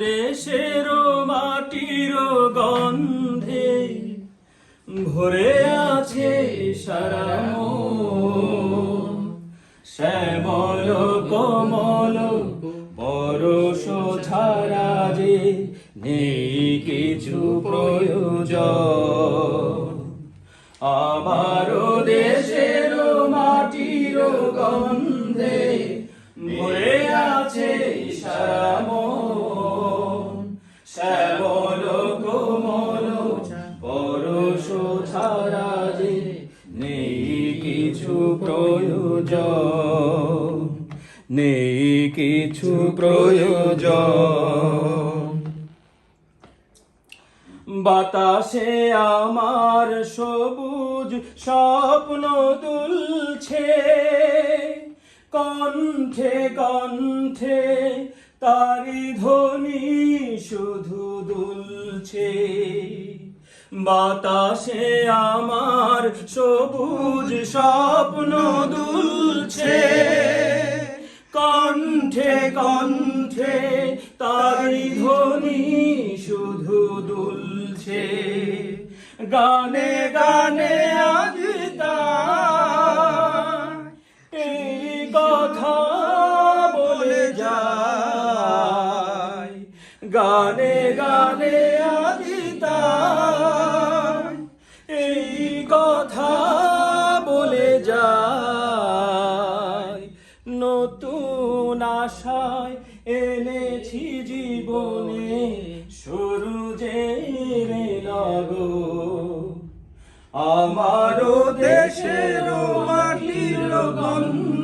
দেশের মাটির গন্ধে ভরে আছে সারা। শ্যামল কমল পরশ ছাড়া যে নেই কিছু প্রয়োজন আমার দেশের মাটির গন্ধে শ্যামল কোমল নেই কিছু প্রয়োজন। বাতাসে আমার সবুজ স্বপ্ন দুলছে কণ্ঠে কণ্ঠে তারি ধ্বনি শুধু দুলছে। বাতাসে আমার সবুজ স্বপ্ন দুলছে। কণ্ঠে কণ্ঠে তারি ধ্বনি শুধু দুলছে। গানে গানে গানে গানে তার এই কথা বলে যায় নতুন আশায় এনেছি জীবনে সূর্যের লগো আমারও দেশের মাটির গন্ধে